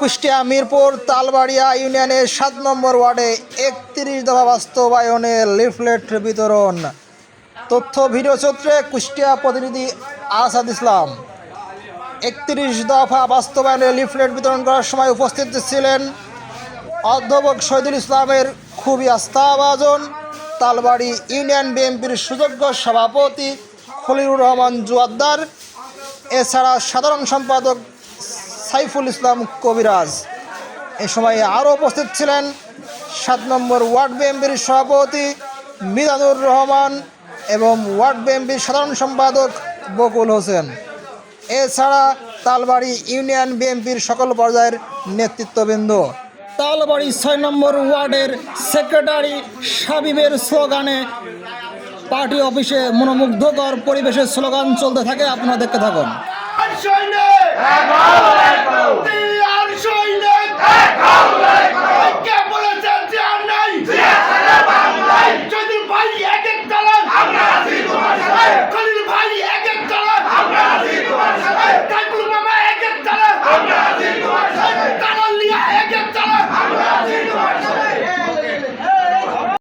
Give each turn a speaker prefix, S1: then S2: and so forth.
S1: কুষ্টিয়া মিরপুর তালবাড়িয়া ইউনিয়নের সাত নম্বর ওয়ার্ডে একত্রিশ দফা বাস্তবায়নের লিফলেট বিতরণ। তথ্য ভিডিও চিত্রে কুষ্টিয়া প্রতিনিধি আসাদ ইসলাম। একত্রিশ দফা বাস্তবায়নের লিফলেট বিতরণ করার সময় উপস্থিত ছিলেন অধ্যাপক শহীদুল ইসলামের খুবই আস্থাভাজন তালবাড়ি ইউনিয়ন বিএনপির সুযোগ্য সভাপতি খলিলুর রহমান জুয়াদ্দার। এছাড়া সাধারণ সম্পাদক সাইফুল ইসলাম কবিরাজ। এ সময় আরও উপস্থিত ছিলেন সাত নম্বর ওয়ার্ড বিএনপির সভাপতি মিজানুর রহমান এবং ওয়ার্ড বিএনপির সাধারণ সম্পাদক বকুল হোসেন। এছাড়া তালবাড়ি ইউনিয়ন বিএনপির সকল পর্যায়ের নেতৃত্ববৃন্দ। তালবাড়ি ছয় নম্বর ওয়ার্ডের সেক্রেটারি সাবিবের স্লোগানে পার্টি অফিসে মনোমুগ্ধকর পরিবেশের স্লোগান চলতে থাকে। আপনারা দেখতে থাকুন।